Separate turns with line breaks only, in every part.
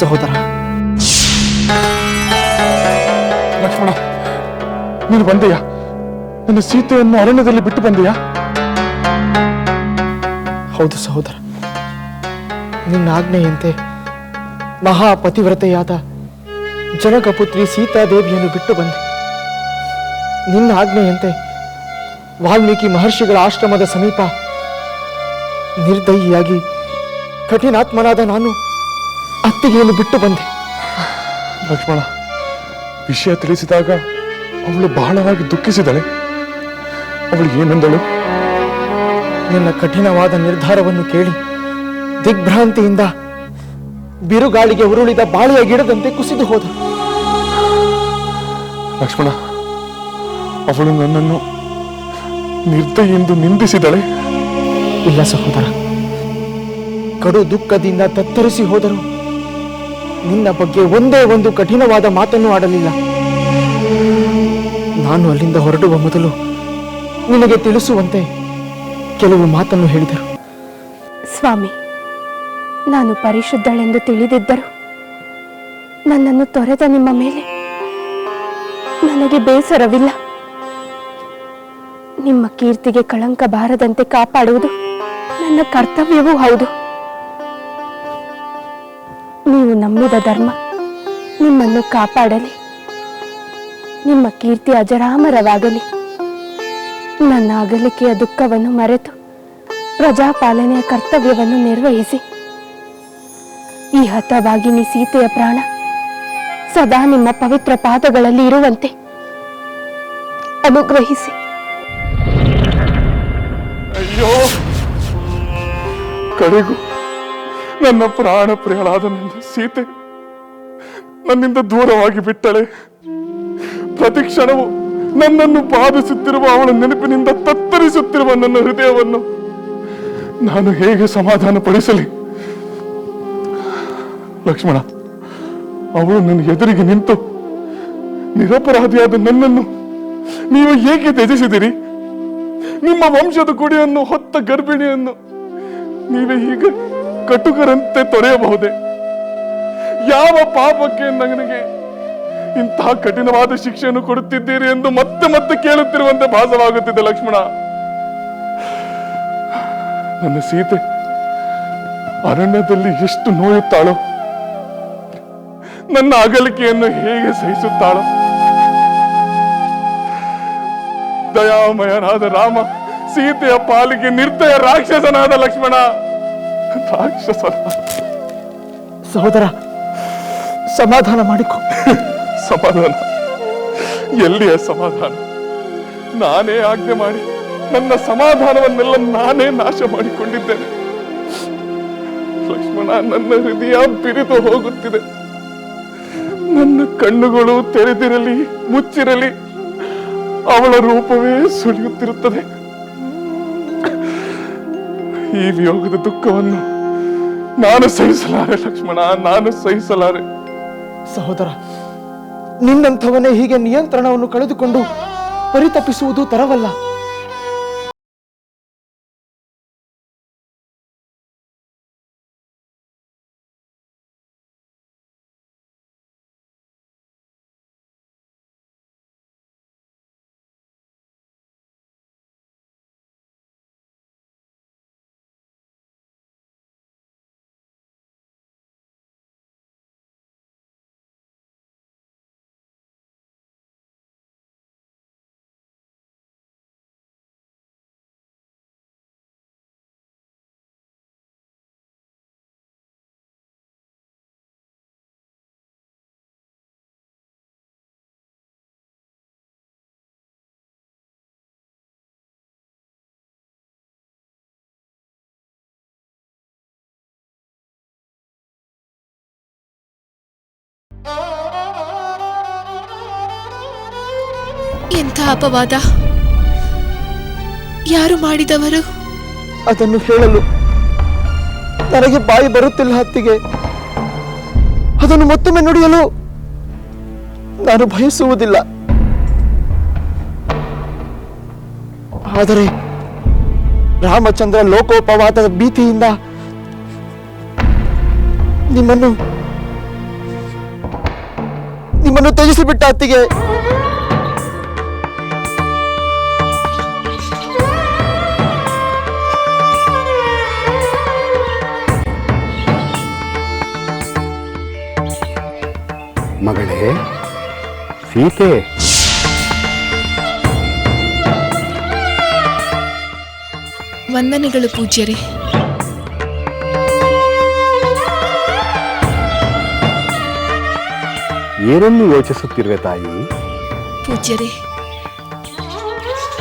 ಸಹೋದರ.
ಲಕ್ಷ್ಮಣ ನೀನು ಬಂದೆಯಾ? ನನ್ನ ಸೀತೆಯನ್ನು ಅರಣ್ಯದಲ್ಲಿ ಬಿಟ್ಟು ಬಂದೆಯಾ?
ಹೌದು ಸಹೋದರ. ನಿನ್ನ ಆಜ್ಞೆಯಂತೆ ಮಹಾಪತಿವ್ರತೆಯಾದ ಜನಕಪುತ್ರಿ ಸೀತಾದೇವಿಯನ್ನು ಬಿಟ್ಟು ಬಂದೆ. ನಿನ್ನ ಆಜ್ಞೆಯಂತೆ ವಾಲ್ಮೀಕಿ ಮಹರ್ಷಿಗಳ ಆಶ್ರಮದ ಸಮೀಪ ನಿರ್ದಯಿಯಾಗಿ ಕಠಿಣಾತ್ಮನಾದ ನಾನು ಅತ್ತಿಗೆಯನ್ನು ಬಿಟ್ಟು ಬಂದೆ.
ಲಕ್ಷ್ಮಣ ವಿಷಯ ತಿಳಿಸಿದಾಗ ಅವಳು ಬಹಳವಾಗಿ ದುಃಖಿಸಿದಳೆ. ಅವಳು ಏನೆಂದಳು?
ನಿನ್ನ ಕಠಿಣವಾದ ನಿರ್ಧಾರವನ್ನು ಕೇಳಿ ದಿಗ್ಭ್ರಾಂತಿಯಿಂದ ಬಿರುಗಾಳಿಗೆ ಉರುಳಿದ ಬಾಳೆಯ ಗಿಡದಂತೆ ಕುಸಿದು ಹೋದ.
ಲಕ್ಷ್ಮಣ ಅವಳು ನನ್ನನ್ನು ನಿರ್ದಯೆಂದು ನಿಂದಿಸಿದಳೆ.
ಇಲ್ಲ ಸಹೋದರ ಕಡು ದುಃಖದಿಂದ ತತ್ತರಿಸಿ ಹೋದರು. ನಿನ್ನ ಬಗ್ಗೆ ಒಂದೇ ಒಂದು ಕಠಿಣವಾದ ಮಾತನ್ನು ಆಡಲಿಲ್ಲ. ನಾನು ಅಲ್ಲಿಂದ ಹೊರಡುವ ಮೊದಲು ನಿನಗೆ ತಿಳಿಸುವಂತೆ ಕೆಲವು ಮಾತನ್ನು ಹೇಳಿದರು.
ಸ್ವಾಮಿ, ನಾನು ಪರಿಶುದ್ಧಳೆಂದು ತಿಳಿದಿದ್ದರು ನನ್ನನ್ನು ತೊರೆದ ನಿಮ್ಮ ಮೇಲೆ ನನಗೆ ಬೇಸರವಿಲ್ಲ. ನಿಮ್ಮ ಕೀರ್ತಿಗೆ ಕಳಂಕ ಬಾರದಂತೆ ಕಾಪಾಡುವುದು ನನ್ನ ಕರ್ತವ್ಯವೂ ಹೌದು. ನಂಬಿದ ಧರ್ಮ. ನಿಮ್ಮನ್ನು ಕಾಪಾಡಲಿ. ನಿಮ್ಮ ಕೀರ್ತಿ ಅಜರಾಮರವಾಗಲಿ. ನನ್ನ ಅಗಲಿಕೆಯ ದುಃಖವನ್ನು ಮರೆತು ಪ್ರಜಾಪಾಲನೆಯ ಕರ್ತವ್ಯವನ್ನು ನಿರ್ವಹಿಸಿ. ಈ ಹತವಾಗಿನಿ ಸೀತೆಯ ಪ್ರಾಣ ಸದಾ ನಿಮ್ಮ ಪವಿತ್ರ ಪಾದಗಳಲ್ಲಿ ಇರುವಂತೆ ಅನುಗ್ರಹಿಸಿ.
ಅಯ್ಯೋ, ಕಡೆಗೂ. ನನ್ನ ಪ್ರಾಣ ಪ್ರಿಯಳಾದ ನನ್ನ ಸೀತೆ. ನನ್ನಿಂದ ದೂರವಾಗಿ ಬಿಟ್ಟಳೆ. ಪ್ರತಿ ಕ್ಷಣವು ನನ್ನನ್ನು ಬಾಧಿಸುತ್ತಿರುವ ಅವಳ ನೆನಪಿನಿಂದ ತತ್ತರಿಸುತ್ತಿರುವ ನನ್ನ ಹೃದಯವನ್ನು ನಾನು ಹೇಗೆ ಸಮಾಧಾನ ಪಡಿಸಲಿ ಲಕ್ಷ್ಮಣ, ಅವಳು ನನ್ನ ಎದುರಿಗೆ ನಿಂತು ನಿರಪರಾಧಿಯಾದ ನನ್ನನ್ನು ನೀವು ಹೇಗೆ ತ್ಯಜಿಸಿದಿರಿ? ನಿಮ್ಮ ವಂಶದ ಗುಡಿಯನ್ನು ಹೊತ್ತ ಗರ್ಭಿಣಿಯನ್ನು ನೀವೇ ಹೀಗೆ ಕಟುಕರಂತೆ ತೊರೆಯಬಹುದೇ? ಯಾವ ಪಾಪಕ್ಕೆ ನನಗೆ ಇಂತಹ ಕಠಿಣವಾದ ಶಿಕ್ಷೆಯನ್ನು ಕೊಡುತ್ತಿದ್ದೀರಿ ಎಂದು ಮತ್ತೆ ಮತ್ತೆ ಕೇಳುತ್ತಿರುವಂತೆ ಭಾಸವಾಗುತ್ತಿದೆ ಲಕ್ಷ್ಮಣ. ನನ್ನ ಸೀತೆ ಅರಣ್ಯದಲ್ಲಿ ಎಷ್ಟು ನೋಯುತ್ತಾಳೋ, ನನ್ನ ಅಗಲಿಕೆಯನ್ನು ಹೇಗೆ ಸಹಿಸುತ್ತಾಳೋ. ದಯಾಮಯನಾದ ರಾಮ ಸೀತೆಯ ಪಾಲಿಗೆ ನಿರ್ದಯ ರಾಕ್ಷಸನಾದ ಲಕ್ಷ್ಮಣ.
ಸಹೋದರ, ಸಮಾಧಾನ ಮಾಡಿಕೊ.
ಸಮಾಧಾನ. ಎಲ್ಲಿಯ ಸಮಾಧಾನ? ನಾನೇ ಆಜ್ಞೆ ಮಾಡಿ, ನನ್ನ ಸಮಾಧಾನವನ್ನೆಲ್ಲ ನಾನೇ ನಾಶ ಮಾಡಿಕೊಂಡಿದ್ದೇನೆ ಲಕ್ಷ್ಮಣ, ನನ್ನ ಹೃದಯ ಬಿರಿದು ಹೋಗುತ್ತಿದೆ. ನನ್ನ ಕಣ್ಣುಗಳು ತೆರೆದಿರಲಿ, ಮುಚ್ಚಿರಲಿ, ಅವಳ ರೂಪವೇ ಸುಳಿಯುತ್ತಿರುತ್ತದೆ ಈ ವಿಯೋಗದ ದುಃಖವನ್ನು ನಾನು ಸಹಿಸಲಾರೆ, ಲಕ್ಷ್ಮಣ, ನಾನು ಸಹಿಸಲಾರೆ.
ಸಹೋದರ, ನಿನ್ನಂಥವನೇ ಹೀಗೆ ನಿಯಂತ್ರಣವನ್ನು ಕಳೆದುಕೊಂಡು ಪರಿತಪಿಸುವುದು ತರವಲ್ಲ.
ಎಂಥ ಅಪವಾದ? ಯಾರು ಮಾಡಿದವರು?
ಅದನ್ನು ಹೇಳಲು ನನಗೆ ಬಾಯಿ ಬರುತ್ತಿಲ್ಲ ಹತ್ತಿಗೆ. ಅದನ್ನು ಮತ್ತೊಮ್ಮೆ ನುಡಿಯಲು ನಾನು ಬಯಸುವುದಿಲ್ಲ. ಆದರೆ ರಾಮಚಂದ್ರ ಲೋಕೋಪವಾದದ ಭೀತಿಯಿಂದ ನಿಮ್ಮನ್ನು
ನಿಮ್ಮನ್ನು ತ್ಯಜಿಸಿಬಿಟ್ಟ ಅತ್ತಿಗೆ.
ಮಗಳೇ ಸೀತೆ.
ವಂದನೆಗಳು ಪೂಜ್ಯರೇ.
ಏನನ್ನು ಯೋಚಿಸುತ್ತಿರುವೆ ತಾಯಿ?
ಪೂಜ್ಯರೇ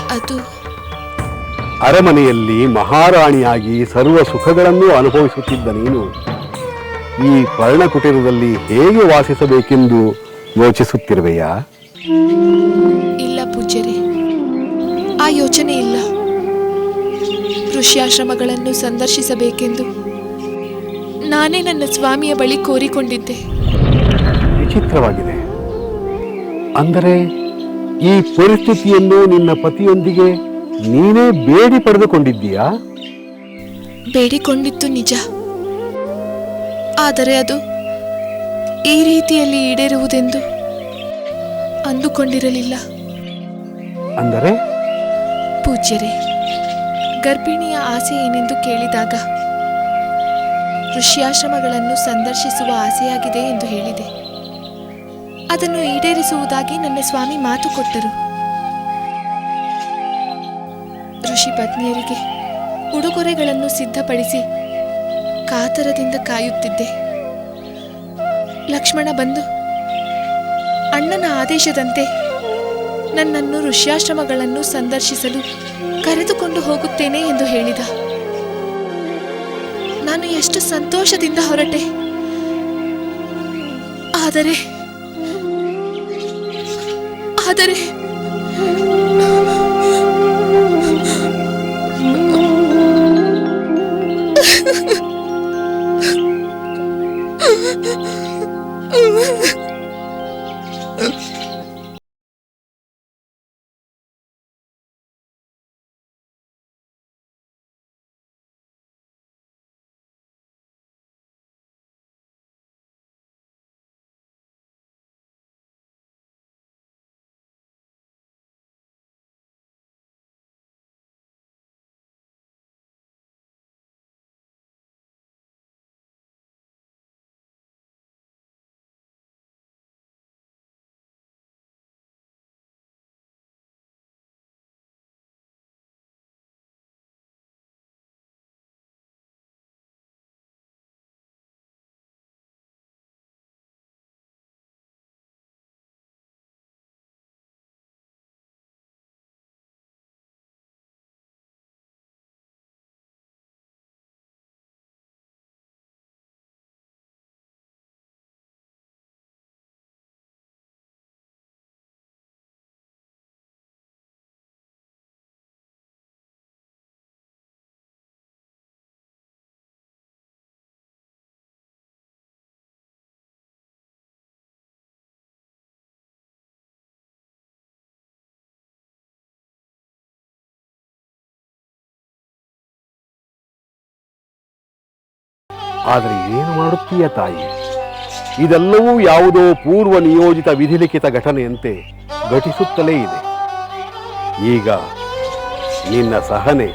ಅದು
ಅರಮನೆಯಲ್ಲಿ ಮಹಾರಾಣಿಯಾಗಿ ಸರ್ವ ಸುಖಗಳನ್ನು ಅನುಭವಿಸುತ್ತಿದ್ದ ನೀನು ಈ ಪರ್ಣಕುಟೀರದಲ್ಲಿ ಹೇಗೆ ವಾಸಿಸಬೇಕೆಂದು ಯೋಚಿಸುತ್ತಿರುವೆಯಾ?
ಇಲ್ಲ ಪೂಜ್ಯರೇ ಆ ಯೋಚನೆ ಇಲ್ಲ. ಋಷ್ಯಾಶ್ರಮಗಳನ್ನು ಸಂದರ್ಶಿಸಬೇಕೆಂದು ನಾನೇ ನನ್ನ ಸ್ವಾಮಿಯ ಬಳಿ ಕೋರಿಕೊಂಡಿದ್ದೆ.
ವಿಚಿತ್ರವಾಗಿದೆ. ಅಂದರೆ ಈ ಪರಿಸ್ಥಿತಿಯನ್ನು ನಿನ್ನ ಪತಿಯೊಂದಿಗೆ ನೀನೇ ಬೇಡಿ ಪಡೆದುಕೊಂಡಿದ್ದೀಯಾ?
ಬೇಡಿಕೊಂಡಿತ್ತು ನಿಜ. ಆದರೆ ಅದು ಈ ರೀತಿಯಲ್ಲಿ ಈಡೇರುವುದೆಂದು ಅಂದುಕೊಂಡಿರಲಿಲ್ಲ.
ಅಂದರೆ?
ಪೂಜ್ಯರೇ ಗರ್ಭಿಣಿಯ ಆಸೆ ಏನೆಂದು ಕೇಳಿದಾಗ ಋಷ್ಯಾಶ್ರಮಗಳನ್ನು ಸಂದರ್ಶಿಸುವ ಆಸೆಯಾಗಿದೆ ಎಂದು ಹೇಳಿದೆ. ಅದನ್ನು ಈಡೇರಿಸುವುದಾಗಿ ನನ್ನ ಸ್ವಾಮಿ ಮಾತು ಕೊಟ್ಟರು. ಋಷಿ ಪತ್ನಿಯರಿಗೆ ಉಡುಗೊರೆಗಳನ್ನು ಸಿದ್ಧಪಡಿಸಿ ಕಾತರದಿಂದ ಕಾಯುತ್ತಿದ್ದೆ. ಲಕ್ಷ್ಮಣ ಬಂದು, ಅಣ್ಣನ ಆದೇಶದಂತೆ ನನ್ನನ್ನು ಋಷ್ಯಾಶ್ರಮಗಳನ್ನು ಸಂದರ್ಶಿಸಲು ಕರೆದುಕೊಂಡು ಹೋಗುತ್ತೇನೆ ಎಂದು ಹೇಳಿದ. ನಾನು ಎಷ್ಟು ಸಂತೋಷದಿಂದ ಹೊರಟೆ. ಆದರೆ ಆದರೆ
ಆದರೆ ಏನು ಮಾಡುತ್ತೀಯ ತಾಯಿ? ಇದೆಲ್ಲವೂ ಯಾವುದೋ ಪೂರ್ವ ನಿಯೋಜಿತ ವಿಧಿಲಿಖಿತ ಘಟನೆಯಂತೆ ಘಟಿಸುತ್ತಲೇ ಇದೆ. ಈಗ ನಿನ್ನ ಸಹನೆ,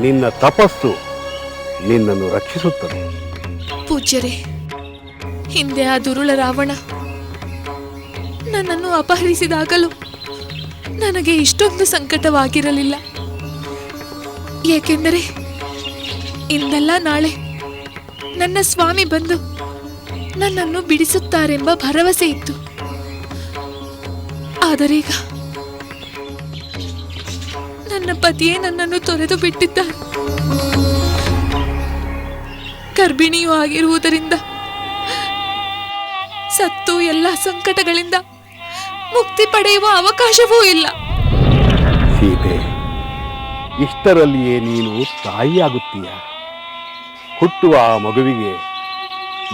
ನಿನ್ನ ತಪಸ್ಸು ನಿನ್ನನ್ನು ರಕ್ಷಿಸುತ್ತದೆ.
ಪೂಜ್ಯರೇ, ಹಿಂದೆ ಆ ದುರುಳ ರಾವಣ ನನ್ನನ್ನು ಅಪಹರಿಸಿದಾಗಲೂ ನನಗೆ ಇಷ್ಟೊಂದು ಸಂಕಟವಾಗಿರಲಿಲ್ಲ. ಏಕೆಂದರೆ ಇಂದಲ್ಲ ನಾಳೆ ನನ್ನ ಸ್ವಾಮಿ ಬಂದು ನನ್ನನ್ನು ಬಿಡಿಸುತ್ತಾರೆಂಬ ಭರವಸೆ ಇತ್ತು. ಆದರೀಗ ನನ್ನ ಪತಿಯೇ ನನ್ನನ್ನು ತೊರೆದು ಬಿಟ್ಟಿದ್ದಾರೆ ಗರ್ಭಿಣಿಯೂ ಆಗಿರುವುದರಿಂದ ಸತ್ತು ಎಲ್ಲ ಸಂಕಟಗಳಿಂದ ಮುಕ್ತಿ ಪಡೆಯುವ ಅವಕಾಶವೂ ಇಲ್ಲ.
ಇಷ್ಟರಲ್ಲಿಯೇ ನೀನು ತಾಯಿಯಾಗುತ್ತೀಯ? ಹುಟ್ಟುವ ಆ ಮಗುವಿಗೆ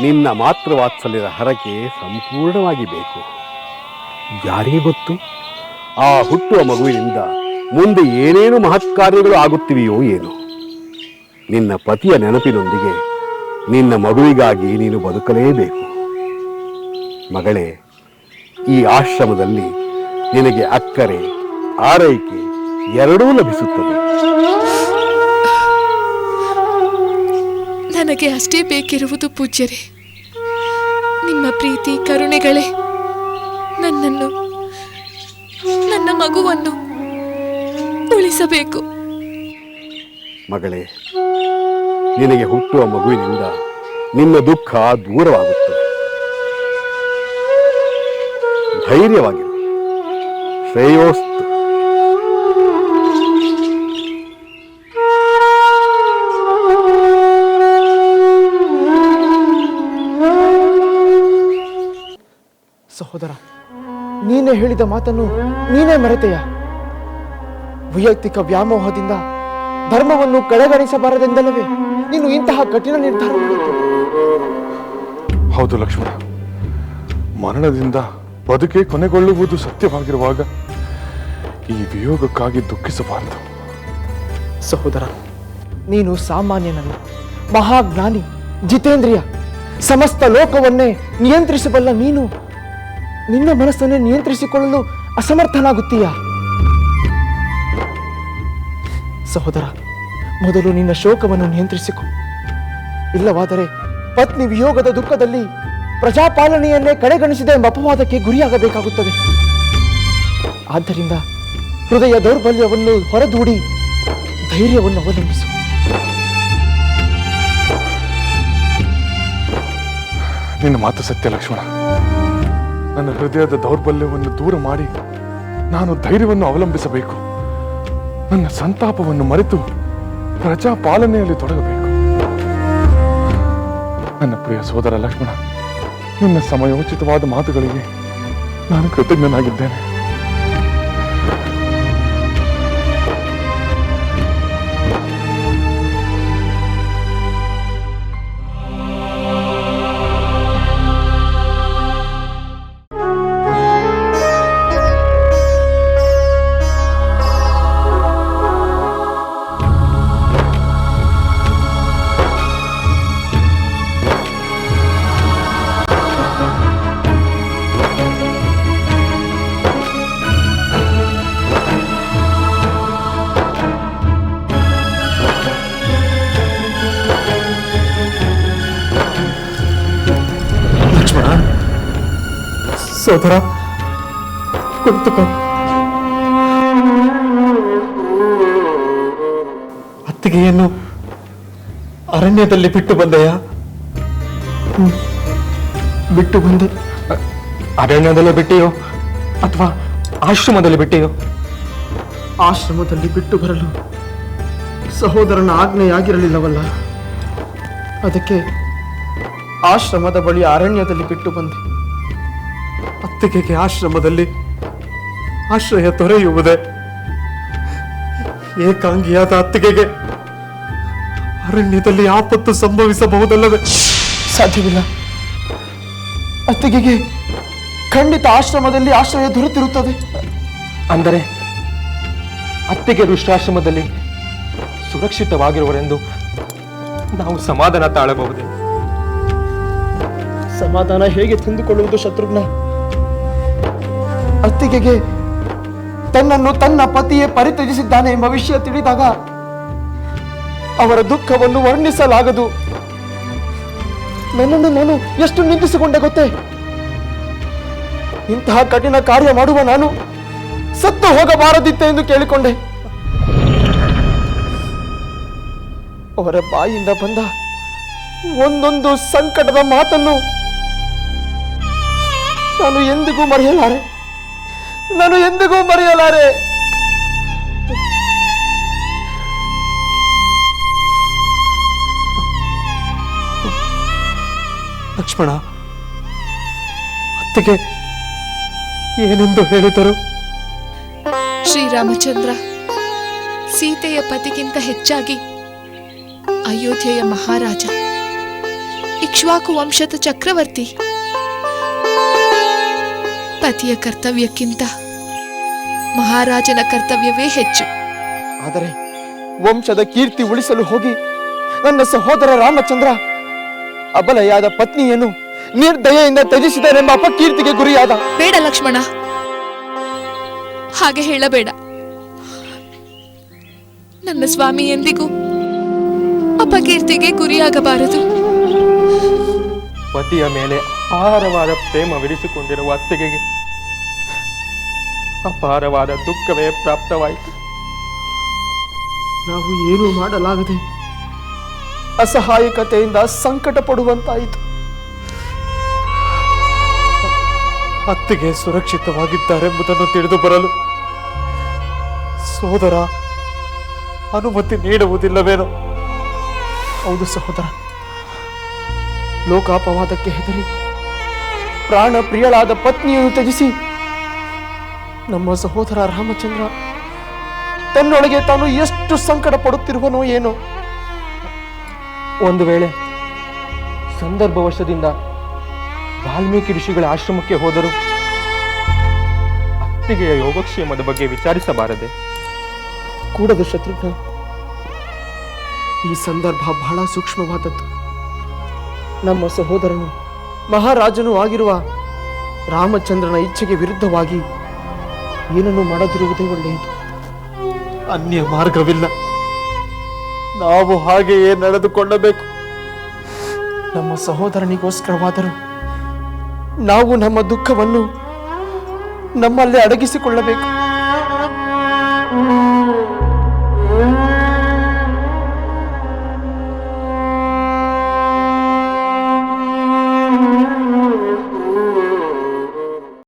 ನಿನ್ನ ಮಾತೃವಾತ್ಸಲ್ಯದ ಹರಕೆ ಸಂಪೂರ್ಣವಾಗಿ ಬೇಕು. ಯಾರಿಗೆ ಗೊತ್ತು? ಆ ಹುಟ್ಟುವ ಮಗುವಿನಿಂದ ಮುಂದೆ ಏನೇನು ಮಹತ್ ಕಾರ್ಯಗಳು ಆಗುತ್ತಿವೆಯೋ ಏನು? ನಿನ್ನ ಪತಿಯ ನೆನಪಿನೊಂದಿಗೆ ನಿನ್ನ ಮಗುವಿಗಾಗಿ ನೀನು ಬದುಕಲೇಬೇಕು. ಮಗಳೇ, ಈ ಆಶ್ರಮದಲ್ಲಿ ನಿನಗೆ ಅಕ್ಕರೆ, ಆರೈಕೆ ಎರಡೂ ಲಭಿಸುತ್ತದೆ.
ನನಗೆ ಅಷ್ಟೇ ಬೇಕಿರುವುದು ಪೂಜ್ಯರೇ. ನಿಮ್ಮ ಪ್ರೀತಿ, ಕರುಣೆಗಳೇ ನನ್ನನ್ನು, ನನ್ನ ಮಗುವನ್ನು ಉಳಿಸಬೇಕು.
ಮಗಳೇ, ನಿನಗೆ ಹುಟ್ಟುವ ಮಗುವಿನಿಂದ ನಿನ್ನ ದುಃಖ ದೂರವಾಗುತ್ತದೆ. ಧೈರ್ಯವಾಗಿರು. ಶ್ರೇಯೋಸ್ತು.
ನೀನೇ ಹೇಳಿದ ಮಾತನ್ನು ನೀನೇ ಮರೆತೆಯ? ವೈಯಕ್ತಿಕ ವ್ಯಾಮೋಹದಿಂದ ಧರ್ಮವನ್ನು ಕಡೆಗಣಿಸಬಾರದೆಂದಲ್ಲವೇ? ನೀನು ಇಂತಹ ಕಠಿಣ ನಿರ್ಧಾರ
ಹೌದು ಲಕ್ಷ್ಮಣ. ಮರಣದಿಂದ ಬದುಕೆ ಕೊನೆಗೊಳ್ಳುವುದು ಸತ್ಯವಾಗಿರುವಾಗ ಈ ವಿಯೋಗಕ್ಕಾಗಿ ದುಃಖಿಸಬಾರದು.
ಸಹೋದರ ನೀನು ಸಾಮಾನ್ಯನಲ್ಲ. ಮಹಾಜ್ಞಾನಿ ಜಿತೇಂದ್ರಿಯ ಸಮಸ್ತ ಲೋಕವನ್ನೇ ನಿಯಂತ್ರಿಸಬಲ್ಲ ನೀನು ನಿನ್ನ ಮನಸ್ಸನ್ನು ನಿಯಂತ್ರಿಸಿಕೊಳ್ಳಲು ಅಸಮರ್ಥನಾಗುತ್ತೀಯ? ಸಹೋದರ, ಮೊದಲು ನಿನ್ನ ಶೋಕವನ್ನು ನಿಯಂತ್ರಿಸಿಕೊ. ಇಲ್ಲವಾದರೆ ಪತ್ನಿ ವಿಯೋಗದ ದುಃಖದಲ್ಲಿ ಪ್ರಜಾಪಾಲನೆಯನ್ನೇ ಕಡೆಗಣಿಸಿದೆ ಎಂಬ ಅಪವಾದಕ್ಕೆ ಗುರಿಯಾಗಬೇಕಾಗುತ್ತದೆ. ಆದ್ದರಿಂದ ಹೃದಯ ದೌರ್ಬಲ್ಯವನ್ನು ಹೊರದೂಡಿ ಧೈರ್ಯವನ್ನು ಅವಲಂಬಿಸು.
ನಿನ್ನ ಮಾತು ಸತ್ಯ ಲಕ್ಷ್ಮಣ. ನನ್ನ ಹೃದಯದ ದೌರ್ಬಲ್ಯವನ್ನು ದೂರ ಮಾಡಿ ನಾನು ಧೈರ್ಯವನ್ನು ಅವಲಂಬಿಸಬೇಕು. ನನ್ನ ಸಂತಾಪವನ್ನು ಮರೆತು ಪ್ರಜಾಪಾಲನೆಯಲ್ಲಿ ತೊಡಗಬೇಕು. ನನ್ನ ಪ್ರಿಯ ಸೋದರ ಲಕ್ಷ್ಮಣ, ನಿನ್ನ ಸಮಯೋಚಿತವಾದ ಮಾತುಗಳಿಗೆ ನಾನು ಕೃತಜ್ಞನಾಗಿದ್ದೇನೆ.
ಸೋದರ ಕುಳಿತುಕೋ ಅತ್ತಿಗೆಯನ್ನು ಅರಣ್ಯದಲ್ಲಿ ಬಿಟ್ಟು ಬಂದೆಯ? ಬಿಟ್ಟು ಬಂದೆ. ಅರಣ್ಯದಲ್ಲೇ ಬಿಟ್ಟೆಯೋ ಅಥವಾ ಆಶ್ರಮದಲ್ಲಿ ಬಿಟ್ಟೆಯೋ? ಆಶ್ರಮದಲ್ಲಿ ಬಿಟ್ಟು ಬರಲು ಸಹೋದರನ ಆಜ್ಞೆಯಾಗಿರಲಿಲ್ಲವಲ್ಲ. ಅದಕ್ಕೆ ಆಶ್ರಮದ ಬಳಿ ಅರಣ್ಯದಲ್ಲಿ ಬಿಟ್ಟು ಬಂದೆ. ಅತ್ತಿಗೆಗೆ ಆಶ್ರಮದಲ್ಲಿ ಆಶ್ರಯ ದೊರೆಯುವುದೇ ಏಕಾಂಗಿಯಾದ ಅತ್ತಿಗೆಗೆ ಅರಣ್ಯದಲ್ಲಿ ಆಪತ್ತು ಸಂಭವಿಸಬಹುದಲ್ಲವೇ? ಸಾಧ್ಯವಿಲ್ಲ. ಅತ್ತಿಗೆಗೆ ಖಂಡಿತ ಆಶ್ರಮದಲ್ಲಿ ಆಶ್ರಯ ದೊರೆತಿರುತ್ತದೆ. ಅಂದರೆ ಅತ್ತಿಗೆ ಋಷ್ಟಾಶ್ರಮದಲ್ಲಿ ಸುರಕ್ಷಿತವಾಗಿರುವರೆಂದು ನಾವು ಸಮಾಧಾನ ತಾಳಬಹುದೇ? ಸಮಾಧಾನ ಹೇಗೆ ತಿಂದುಕೊಳ್ಳುವುದು ಶತ್ರುಘ್ನ? ಅತ್ತಿಗೆಗೆ ತನ್ನನ್ನು ತನ್ನ ಪತಿಯೇ ಪರಿತ್ಯಜಿಸಿದ್ದಾನೆ ಎಂಬ ವಿಷಯ ತಿಳಿದಾಗ ಅವರ ದುಃಖವನ್ನು ವರ್ಣಿಸಲಾಗದು. ನನ್ನನ್ನು ನಾನು ಎಷ್ಟು ನಿಂದಿಸಿಕೊಂಡೆ ಗೊತ್ತೇ? ಇಂತಹ ಕಠಿಣ ಕಾರ್ಯ ಮಾಡುವ ನಾನು ಸತ್ತು ಹೋಗಬಾರದಿತ್ತೆ ಎಂದು ಕೇಳಿಕೊಂಡೆ. ಅವರ ಬಾಯಿಂದ ಬಂದ ಒಂದೊಂದು ಸಂಕಟದ ಮಾತನ್ನು ನಾನು ಎಂದಿಗೂ ಮರೆಯಲಾರೆ. ನಾನು ಎಂದಿಗೂ ಮರೆಯಲಾರೆ. ಲಕ್ಷ್ಮಣ, ಅತ್ತಿಗೆ ಏನೆಂದು ಹೇಳಿದರು?
ಶ್ರೀರಾಮಚಂದ್ರ, ಸೀತೆಯ ಪತಿಗಿಂತ ಹೆಚ್ಚಾಗಿ ಅಯೋಧ್ಯೆಯ ಮಹಾರಾಜ, ಇಕ್ಷ್ವಾಕು ವಂಶದ ಚಕ್ರವರ್ತಿ, ಪತಿಯ ಕರ್ತವ್ಯಕ್ಕಿಂತ ಮಹಾರಾಜನ ಕರ್ತವ್ಯವೇ ಹೆಚ್ಚು.
ಆದರೆ ವಂಶದ ಕೀರ್ತಿ ಉಳಿಸಲು ಹೋಗಿ ನನ್ನ ಸಹೋದರ ರಾಮಚಂದ್ರ ಅಬಲೆಯಾದ ಪತ್ನಿಯನ್ನು ನಿರ್ದಯೆಯಿಂದ ತ್ಯಜಿಸಿದನೆಂಬ ಅಪಕೀರ್ತಿಗೆ ಗುರಿಯಾದ.
ಬೇಡ ಲಕ್ಷ್ಮಣ. ಹಾಗೆ ಹೇಳಬೇಡ. ನನ್ನ ಸ್ವಾಮಿ ಎಂದಿಗೂ ಅಪಕೀರ್ತಿಗೆ ಗುರಿಯಾಗಬಾರದು.
ಪತಿಯ ಮೇಲೆ ಅಪಾರವಾದ ಪ್ರೇಮವಿರಿಸಿಕೊಂಡಿರುವ ಅತ್ತಿಗೆಗೆ ಅಪಾರವಾದ ದುಃಖವೇ ಪ್ರಾಪ್ತವಾಯಿತು.
ನಾವು ಏನೂ ಮಾಡಲಾಗದೆ ಅಸಹಾಯಕತೆಯಿಂದ ಸಂಕಟ ಪಡುವಂತಾಯಿತು ಅತ್ತಿಗೆ ಸುರಕ್ಷಿತವಾಗಿದ್ದಾರೆಂಬುದನ್ನು ತಿಳಿದು ಬರಲು ಸೋದರ ಅನುಮತಿ ನೀಡುವುದಿಲ್ಲವೇನೋ. ಹೌದು ಸಹೋದರ. ಲೋಕಾಪವಾದಕ್ಕೆ ಹೆದರಿ ಪ್ರಾಣ ಪ್ರಿಯಳಾದ ಪತ್ನಿಯನ್ನು ತ್ಯಜಿಸಿ ನಮ್ಮ ಸಹೋದರ ರಾಮಚಂದ್ರ, ತನ್ನೊಳಗೆ ತಾನು ಎಷ್ಟು ಸಂಕಟ ಪಡುತ್ತಿರುವನೋ ಏನೋ.
ಒಂದು ವೇಳೆ ಸಂದರ್ಭವಶದಿಂದ ವಾಲ್ಮೀಕಿ ಋಷಿಗಳ ಆಶ್ರಮಕ್ಕೆ ಹೋದರು ಅತ್ತಿಗೆಯ ಯೋಗಕ್ಷೇಮದ ಬಗ್ಗೆ ವಿಚಾರಿಸಬಾರದೆ.
ಕೂಡದು ಶತ್ರುಘ್ನ, ಈ ಸಂದರ್ಭ ಬಹಳ ಸೂಕ್ಷ್ಮವಾದದ್ದು. ನಮ್ಮ ಸಹೋದರನು ಮಹಾರಾಜನೂ ಆಗಿರುವ ರಾಮಚಂದ್ರನ ಇಚ್ಛೆಗೆ ವಿರುದ್ಧವಾಗಿ ಏನನ್ನು ಮಾಡದಿರುವುದೇ ಒಳ್ಳೆಯದು. ಅನ್ಯ ಮಾರ್ಗವಿಲ್ಲ. ನಾವು ಹಾಗೆಯೇ ನಡೆದುಕೊಳ್ಳಬೇಕು. ನಮ್ಮ ಸಹೋದರನಿಗೋಸ್ಕರವಾದರೂ ನಾವು ನಮ್ಮ ದುಃಖವನ್ನು ನಮ್ಮಲ್ಲೇ ಅಡಗಿಸಿಕೊಳ್ಳಬೇಕು.